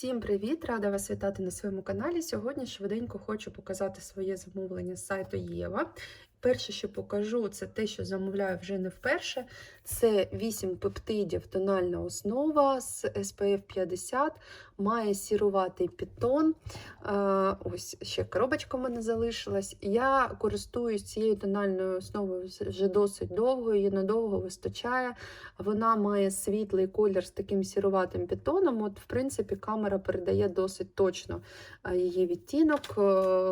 Всім привіт! Рада вас вітати на своєму каналі. Сьогодні швиденько хочу показати своє замовлення з сайту Єва. Перше, що покажу, це те, що замовляю вже не вперше. Це 8 пептидів, тональна основа з SPF 50, має сіруватий підтон. Ось ще коробочка в мене залишилась. Я користуюсь цією тональною основою вже досить довго, її надовго вистачає. Вона має світлий колір з таким сіруватим підтоном. От, в принципі, камера передає досить точно її відтінок, е,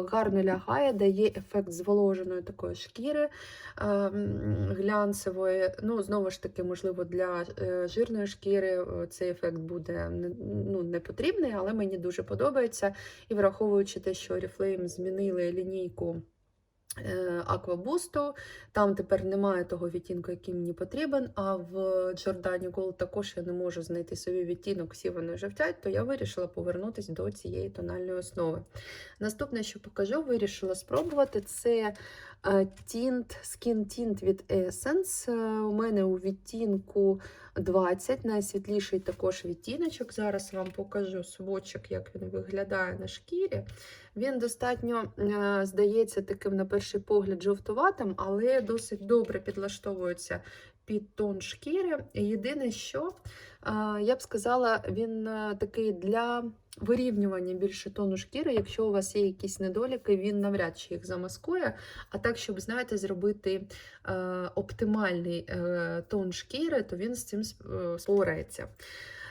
гарно лягає, дає ефект зволоженої такої шкіри е, глянцевої. Ну, знову ж таки, можливо, для е, жирної шкіри е, цей ефект буде ну, не потрібний, але мені дуже подобається. І враховуючи те, що Oriflame змінили лінійку. е, Аквабусту, там тепер немає того відтінку, який мені потрібен. А в Giordani Gold також я не можу знайти собі відтінок, всі вони жовтять, то я вирішила повернутися до цієї тональної основи. Наступне, що покажу, вирішила спробувати, це е, тінт, Skin Tint від Essence. Е, У мене у відтінку 20, найсвітліший також відтіночок. Зараз вам покажу сводчик, як він виглядає на шкірі. Він достатньо, е, здається, таким на перший погляд жовтуватим, але досить добре підлаштовується під тон шкіри. Єдине, що я б сказала, він е, такий для вирівнювання більше тону шкіри. Якщо у вас є якісь недоліки, він навряд чи їх замаскує. А так, щоб, знаєте, зробити е, оптимальний е, тон шкіри, то він з цим сп- спорається.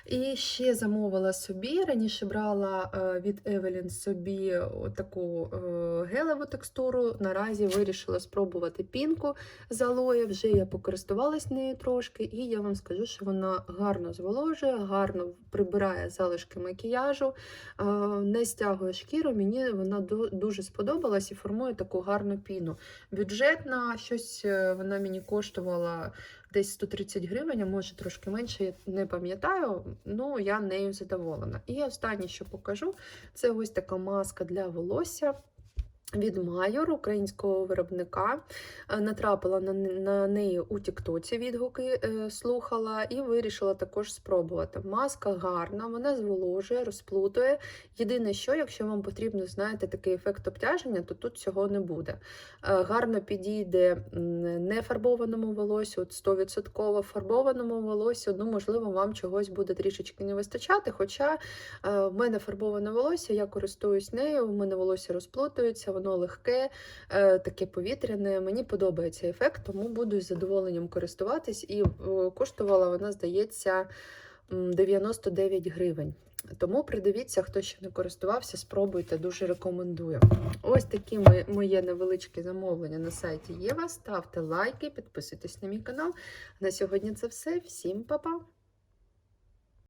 І ще замовила собі. Раніше брала е, від Evelyn собі таку е, гелеву текстуру. Наразі вирішила спробувати пінку з алоє. Вже я покористувалась нею трошки, і я вам скажу, що вона гарно зволожує, гарно прибирає залишки макіяжу, е, не стягує шкіру. Мені вона дуже сподобалась і формує таку гарну піну. Бюджетна, щось вона мені коштувала десь 130 гривень, а може трошки менше, я не пам'ятаю. Ну, я нею задоволена. І останнє, що покажу, це ось така маска для волосся. Від Майор, українського виробника, Е, натрапила на, на неї у Тіктоці відгуки, е, слухала і вирішила також спробувати. Маска гарна, вона зволожує, розплутує. Єдине, що, якщо вам потрібно, знаєте, такий ефект обтяження, то тут цього не буде. Е, Гарно підійде нефарбованому волосю, от 100% фарбованому волосю. Ну, можливо, вам чогось буде трішечки не вистачати. Хоча е, в мене фарбоване волосся, я користуюсь нею, в мене волосся розплутується, воно легке, е, таке повітряне. Мені подобається ефект, тому буду з задоволенням користуватись. І е, коштувала вона, здається, 99 гривень. Тому придивіться, хто ще не користувався, спробуйте, дуже рекомендую. Ось такі моє невеличке замовлення на сайті Єва. Ставте лайки, підписуйтесь на мій канал. На сьогодні це все. Всім па-па!